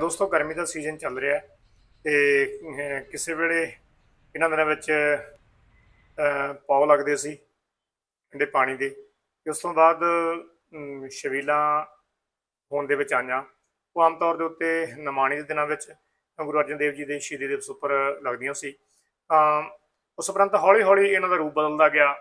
ਦੋਸਤੋ ਗਰਮੀ ਦਾ ਸੀਜ਼ਨ ਚੱਲ ਰਿਹਾ ਹੈ ਤੇ ਕਿਸੇ ਵੇਲੇ ਇਹਨਾਂ ਦਿਨਾਂ ਵਿੱਚ ਅਹ ਲੱਗਦੇ ਸੀ ਠੰਡੇ ਪਾਣੀ ਦੇ। ਤੇ ਉਸ ਤੋਂ ਬਾਅਦ ਅਮ, ਹੋਣ ਦੇ ਵਿੱਚ ਆਈਆਂ। ਉਹ ਆਮ ਤੌਰ ਦੇ ਉੱਤੇ ਨਮਾਣੀ ਦੇ ਦਿਨਾਂ ਵਿੱਚ ਗੁਰੂ ਅਰਜਨ ਦੇਵ ਜੀ ਦੇ ਸ਼ਹੀਦੀ ਦਿਵਸ ਉੱਪਰ ਲੱਗਦੀਆਂ ਸੀ। ਤਾਂ ਉਸ ਉਪਰੰਤ ਹੌਲੀ ਹੌਲੀ ਇਹਨਾਂ ਦਾ ਰੂਪ ਬਦਲਦਾ ਗਿਆ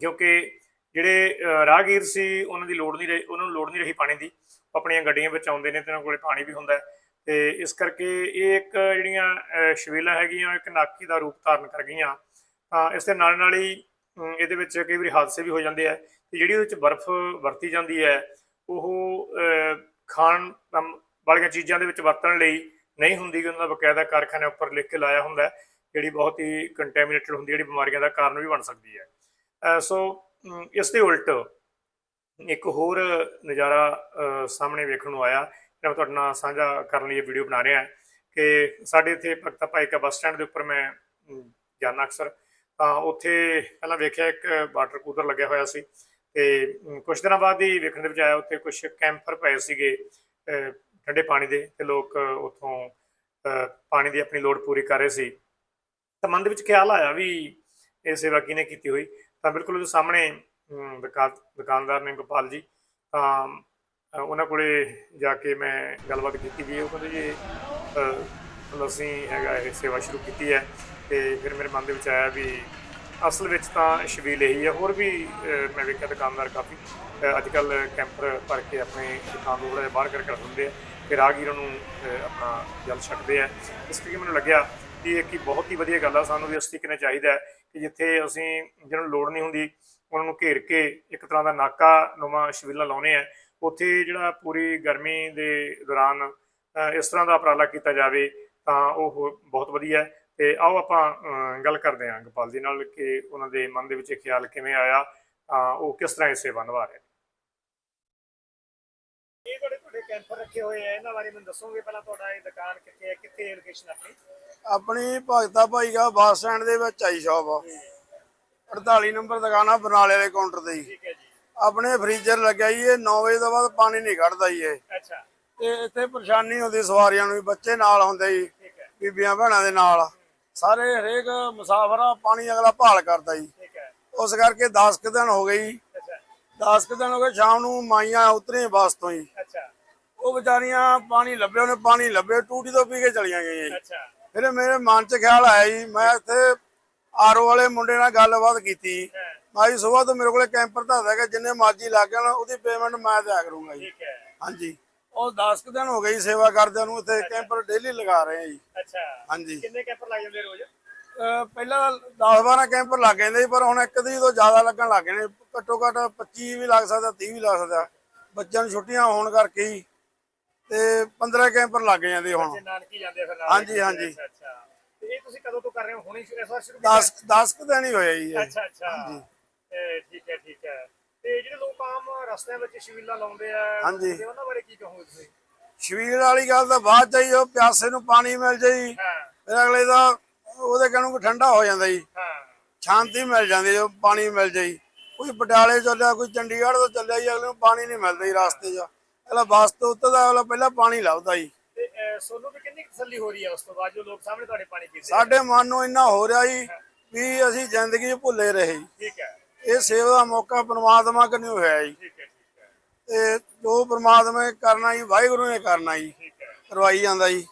ਕਿਉਂਕਿ ਜਿਹੜੇ ਰਾਹਗੀਰ ਸੀ ਉਹਨਾਂ ਦੀ ਲੋੜ ਨਹੀਂ ਰਹੀ ਉਹਨਾਂ ਨੂੰ ਲੋੜ ਨਹੀਂ ਰਹੀ ਪਾਣੀ ਦੀ। ਆਪਣੀਆਂ ਗੱਡੀਆਂ ਵਿੱਚ ਆਉਂਦੇ ਨੇ ਤੇ ਉਹਨਾਂ ਕੋਲੇ ਪਾਣੀ ਵੀ ਹੁੰਦਾ ਹੈ। ਤੇ ਇਸ ਕਰਕੇ ਇਹ ਇੱਕ ਜਿਹੜੀਆਂ ਅਹ, ਛਬੀਲਾਂ ਹੈਗੀਆਂ ਇੱਕ ਨਾਕੀ ਦਾ ਰੂਪ ਧਾਰਨ ਕਰ ਗਈਆਂ। ਤਾਂ ਇਸ ਦੇ ਨਾਲ ਨਾਲ ਹੀ ਇਹਦੇ ਵਿੱਚ ਕਈ ਵਾਰੀ ਹਾਦਸੇ ਵੀ ਹੋ ਜਾਂਦੇ ਆ। ਤੇ ਜਿਹੜੀ ਉਹਦੇ ਵਿੱਚ ਬਰਫ਼ ਵਰਤੀ ਜਾਂਦੀ ਹੈ ਉਹ ਖਾਣ ਵਾਲੀਆਂ ਚੀਜ਼ਾਂ ਦੇ ਵਿੱਚ ਵਰਤਣ ਲਈ ਨਹੀਂ ਹੁੰਦੀ ਕਿ ਉਹਨਾਂ ਦਾ ਬਕਾਇਦਾ ਕਾਰਖਾਨੇ ਉੱਪਰ ਲਿਖ ਕੇ ਲਾਇਆ ਹੁੰਦਾ ਜਿਹੜੀ ਬਹੁਤ ਹੀ ਕੰਟੈਮੀਨੇਟਡ ਹੁੰਦੀ ਜਿਹੜੀ ਬਿਮਾਰੀਆਂ ਦਾ ਕਾਰਨ ਵੀ ਬਣ ਸਕਦੀ ਹੈ। ਸੋ ਇਸ ਦੇ ਉਲਟ ਇੱਕ ਹੋਰ ਨਜ਼ਾਰਾ ਸਾਹਮਣੇ ਵੇਖਣ ਨੂੰ ਆਇਆ। ਜਿਹੜਾ ਮੈਂ ਤੁਹਾਡੇ ਨਾਲ ਸਾਂਝਾ ਕਰਨ ਲਈ ਇਹ ਵੀਡੀਓ ਬਣਾ ਰਿਹਾ ਕਿ ਸਾਡੇ ਇੱਥੇ ਭਗਤਾ ਭਾਈਕਾ ਬੱਸ ਸਟੈਂਡ ਦੇ ਉੱਪਰ ਮੈਂ ਅਮ, ਜਾਂਦਾ ਅਕਸਰ। ਤਾਂ ਉੱਥੇ ਪਹਿਲਾਂ ਵੇਖਿਆ ਇੱਕ ਵਾਟਰ ਕੂਲਰ ਲੱਗਿਆ ਹੋਇਆ ਸੀ ਤੇ ਅਮ, ਕੁਝ ਦਿਨਾਂ ਬਾਅਦ ਹੀ ਵੇਖਣ ਦੇ ਵਿੱਚ ਆਇਆ ਉੱਥੇ ਕੁਝ ਕੈਂਪਰ ਪਏ ਸੀਗੇ ਅਹ, ਠੰਡੇ ਪਾਣੀ ਦੇ ਤੇ ਲੋਕ ਉੱਥੋਂ ਅਹ, ਪਾਣੀ ਦੀ ਆਪਣੀ ਲੋੜ ਪੂਰੀ ਕਰ ਰਹੇ ਸੀ। ਤਾਂ ਮਨ ਦੇ ਵਿੱਚ ਖਿਆਲ ਆਇਆ ਵੀ ਇਹ ਸੇਵਾ ਕਿਹਨੇ ਕੀਤੀ ਹੋਈ? ਤਾਂ ਬਿਲਕੁਲ ਉਹਦੇ ਸਾਹਮਣੇ ਅਮ, ਦੁਕਾਨਦਾਰ ਨੇ ਗੋਪਾਲ ਜੀ ਤਾਂ ਉਹਨਾਂ ਕੋਲੇ ਜਾ ਕੇ ਮੈਂ ਗੱਲਬਾਤ ਕੀਤੀ ਗਈ ਉਹ ਕਹਿੰਦੇ ਜੀ ਮਤਲਬ ਅਸੀਂ ਹੈਗਾ ਇਹ ਸੇਵਾ ਸ਼ੁਰੂ ਕੀਤੀ ਹੈ ਤੇ ਫਿਰ ਮੇਰੇ ਮਨ ਦੇ ਵਿੱਚ ਆਇਆ ਵੀ ਅਸਲ ਵਿੱਚ ਤਾਂ ਸ਼ਬੀਲ ਇਹੀ ਹੈ। ਹੋਰ ਵੀ ਮੈਂ ਵੇਖਿਆ ਦੁਕਾਨਦਾਰ ਕਾਫੀ ਅੱਜ ਕੱਲ ਕੈਂਪਰ ਭਰ ਕੇ ਆਪਣੇ ਦੁਕਾਨ ਤੋਂ ਥੋੜ੍ਹਾ ਜਿਹਾ ਬਾਹਰ ਕਰਕੇ ਰੱਖ ਦਿੰਦੇ ਆ ਫਿਰ ਰਾਹਗੀਰਾਂ ਨੂੰ ਆਪਣਾ ਜਲ ਛੱਡਦੇ ਆ। ਇਸ ਕਰਕੇ ਮੈਨੂੰ ਲੱਗਿਆ ਕਿ ਇਹ ਕੀ ਬਹੁਤ ਹੀ ਵਧੀਆ ਗੱਲ ਆ ਸਾਨੂੰ ਵੀ ਇਸ ਤਰੀਕੇ ਨਾਲ ਚਾਹੀਦਾ ਕਿ ਜਿੱਥੇ ਅਸੀਂ ਜਿਹਨਾਂ ਨੂੰ ਲੋੜ ਨਹੀਂ ਹੁੰਦੀ, ਉਹਨਾਂ ਨੂੰ ਘੇਰ ਕੇ ਇੱਕ ਤਰ੍ਹਾਂ ਦਾ ਨਾਕਾ ਨੁਮਾ ਸ਼ਬੀਲਾਂ ਲਾਉਣੇ ਆ ਉੱਥੇ ਜਿਹੜਾ ਪੂਰੀ ਗਰਮੀ ਦੇ ਦੌਰਾਨ ਇਸ ਤਰ੍ਹਾਂ ਦਾ ਉਪਰਾਲਾ ਕੀਤਾ ਜਾਵੇ ਤਾਂ ਉਹ ਹੋ- ਬਹੁਤ ਵਧੀਆ ਹੈ। ਤੇ ਆਓ ਆਪਾਂ ਗੱਲ ਕਰਦੇ ਹਾਂ ਗੋਪਾਲ ਜੀ ਨਾਲ ਕਿ ਉਹਨਾਂ ਦੇ ਮਨ ਦੇ ਵਿੱਚ ਇਹ ਖਿਆਲ ਕਿਵੇਂ ਆਇਆ ਉਹ ਕਿਸ ਤਰ੍ਹਾਂ ਇਹ ਸੇਵਾ ਨਿਭਾ ਰਹੇ ਇਹ ਕੈਂਪਰ ਰੱਖੇ ਹੋਏ ਆ ਇਹਨਾਂ ਬਾਰੇ ਮੈਨੂੰ ਦੱਸੋਗੇ ਪਹਿਲਾਂ ਤੁਹਾਡਾ ਇਹ ਦੁਕਾਨ ਕਿੱਥੇ ਹੈ ਕਿੱਥੇ ਲੋਕੇਸ਼ਨ ਆਪਣੀ? ਆਪਣੀ ਭਗਤਾ ਭਾਈ ਦਾ ਬੱਸ ਸਟੈਂਡ ਦੇ ਵਿੱਚ ਆਈ ਸ਼ਾਪ 48 ਨੰਬਰ ਦੁਕਾਨ ਆ ਬਰਨਾਲੇ ਵਾਲੇ ਕਾਊਂਟਰ ਤੇ ਜੀ। ਠੀਕ ਹੈ ਜੀ। ਆਪਣੇ ਫ੍ਰੀਜ਼ਰ ਲੱਗਿਆ ਜੀ ਇਹ 9 ਵਜੇ ਤੋਂ ਬਾਅਦ ਪਾਣੀ ਨਹੀਂ ਕੱਢਦਾ ਜੀ ਇਹ। ਅੱਛਾ। ਤੇ ਇੱਥੇ ਪਰੇਸ਼ਾਨੀ ਹੁੰਦੀ ਸਵਾਰੀਆਂ ਨੂੰ ਵੀ ਬੱਚੇ ਨਾਲ ਹੁੰਦੇ ਜੀ ਹੈ। ਬੀਬੀਆਂ ਭੈਣਾਂ ਦੇ ਨਾਲ। ਸਾਰੇ ਹਰੇਕ ਮੁਸਾਫਰ ਆ ਪਾਣੀ ਅਗਲਾ ਭਾਲ ਕਰਦਾ ਜੀ। ਠੀਕ ਹੈ। ਉਸ ਕਰਕੇ 10 ਕੁ ਦਿਨ ਹੋ ਗਏ ਜੀ। ਅੱਛਾ। 10 ਕੁ ਦਿਨ ਹੋ ਗਏ ਸ਼ਾਮ ਨੂੰ ਮਾਈਆਂ ਉਤਰੇ ਬੱਸ ਤੋਂ ਅੱਛਾ ਉਹ ਵਿਚਾਰੀਆਂ ਪਾਣੀ ਲੱਭੇ ਉਹਨੇ ਪਾਣੀ ਲੱਭੇ ਟੂਟੀ ਤੋਂ ਪੀ ਕੇ ਚਲੀਆਂ ਗਈਆਂ ਜੀ। ਅੱਛਾ। ਫਿਰ ਮੇਰੇ ਮਨ 'ਚ ਖਿਆਲ ਆਇਆ ਜੀ ਮੈਂ ਇੱਥੇ ਆਰਓ ਵਾਲੇ ਮੁੰਡੇ ਨਾਲ ਗੱਲਬਾਤ ਕੀਤੀ। ਜੀ ਸਵੇਰ ਤੋਂ ਮੇਰੇ ਕੋਲੇ ਕੈਂਪਰ ਤਾਂ ਹੈਗਾ ਜਿੰਨੇ ਮਰਜ਼ੀ ਲੱਗ ਜਾਣ ਉਹਦੀ ਪੇਮੈਂਟ ਮੈਂ ਦਿਆ ਕਰੂੰਗਾ ਜੀ। ਠੀਕ ਹੈ। ਹਾਂਜੀ। ਉਹ 10 ਕੁ ਦਿਨ ਹੋ ਗਏ ਜੀ ਸੇਵਾ ਕਰਦਿਆਂ ਨੂੰ ਇੱਥੇ ਕੈਂਪਰ ਡੇਲੀ ਲਗਾ ਰਹੇ ਆ ਜੀ। ਅੱਛਾ। ਹਾਂਜੀ। ਕਿੰਨੇ ਕੈਂਪਰ ਲੱਗ ਜਾਂਦੇ ਰੋਜ਼? ਪਹਿਲਾਂ 10 12 ਕੈਂਪਰ ਲੱਗ ਜਾਂਦੇ ਸੀ ਪਰ ਹੁਣ ਇੱਕ ਦੀ ਤੋਂ ਜ਼ਿਆਦਾ ਲੱਗਣ ਲੱਗ ਗਏ ਨੇ। ਘੱਟੋ ਘੱਟ 25 ਵੀ ਲੱਗ ਸਕਦਾ 30 ਵੀ ਲੱਗ ਸਕਦਾ। ਬੱਚਿਆਂ ਨੂੰ ਛੁੱਟੀਆਂ ਹੋਣ ਕਰਕੇ ਹੀ ਤੇ 15 ਕੈਂਪਰ ਲੱਗ ਜਾਂਦੇ ਹੁਣ। ਤੇ ਨਾਨਕੀ ਜਾਂਦੇ ਆ ਫਿਰ ਨਾਲ। ਹਾਂਜੀ, ਹਾਂਜੀ। ਅੱਛਾ ਅੱਛਾ। ਤੇ ਇਹ ਤੁਸੀਂ ਕਦੋਂ ਤੋਂ ਕਰ ਰਹੇ ਹੋ? ਹੁਣੇ ਇਸ ਵਾਰ ਸ਼ੁਰੂ 10 10 ਕੁ ਦਿਨ ਹੀ ਹੋਏ ਜੀ ਇਹ। ਅੱਛਾ ਅੱਛਾ। ਇਹ ਠੀਕ ਹੈ ਠੀਕ ਹੈ। ਤੇ ਜਿਹੜੇ ਲੋਕ ਆਮ ਰਸਤਿਆਂ ਵਿੱਚ ਸ਼ਵੀਲਾਂ ਲਾਉਂਦੇ ਆ ਹਾਂਜੀ। ਤੇ ਉਹਨਾਂ ਬਾਰੇ ਕੀ ਕਹੋਗੇ ਤੁਸੀਂ? ਸ਼ਬੀਲ ਵਾਲੀ ਗੱਲ ਤਾਂ ਬਾਅਦ ਚ ਉਹ ਪਿਆਸੇ ਨੂੰ ਪਾਣੀ ਮਿਲ ਜਾਈ ਹਾਂ। ਫਿਰ ਅਗਲੇ ਦਾ ਉਹਦੇ ਕਹਿਣ ਨੂੰ ਠੰਡਾ ਹੋ ਜਾਂਦਾ ਜੀ। ਹਾਂ। ਸ਼ਾਂਤੀ ਮਿਲ ਜਾਂਦੀ ਜੋ ਪਾਣੀ ਮਿਲ ਜਾਈ ਕੋਈ ਪਟਿਆਲੇ ਚੱਲਿਆ ਕੋਈ ਚੰਡੀਗੜ੍ਹ ਤੋਂ ਚੱਲਿਆ ਜੀ ਅਗਲੇ ਨੂੰ ਪਾਣੀ ਨਹੀਂ ਮਿਲਦਾ ਜੀ ਰਸਤੇ 'ਚ। ਅਗਲਾ ਬੱਸ ਤੋਂ ਉੱਤਰਦਾ ਅਗਲਾ ਪਹਿਲਾਂ ਪਾਣੀ ਲੱਭਦਾ ਜੀ। ਤੇ ਅਹ, ਸੋਨੂੰ ਵੀ ਕਿੰਨੀ ਕੁ ਤਸੱਲੀ ਹੋ ਰਹੀ ਹੈ ਉਸ ਤੋਂ ਬਾਅਦ ਜੋ ਲੋਕ ਸਾਹਮਣੇ ਤੁਹਾਡੇ ਪਾਣੀ ਪੀਂਦੇ? ਸਾਡੇ ਮਨ ਨੂੰ ਇੰਨਾ ਹੋ ਰਿਹਾ ਜੀ ਵੀ ਅਸੀਂ ਜ਼ਿੰਦਗੀ 'ਚ ਭੁੱਲੇ ਰਹੇ ਜੀ। ਠੀਕ ਹੈ। ਇਹ ਸੇਵਾ ਦਾ ਮੌਕਾ ਪ੍ਰਮਾਤਮਾ ਕਨਿਓ ਹੋਇਆ ਜੀ। ਠੀਕ ਹੈ ਠੀਕ ਹੈ। ਤੇ ਜੋ ਪ੍ਰਮਾਤਮਾ ਨੇ ਕਰਨਾ ਜੀ ਵਾਹਿਗੁਰੂ ਨੇ ਕਰਨਾ ਜੀ। ਠੀਕ ਹੈ। ਕਰਵਾਈ ਜਾਂਦਾ ਜੀ।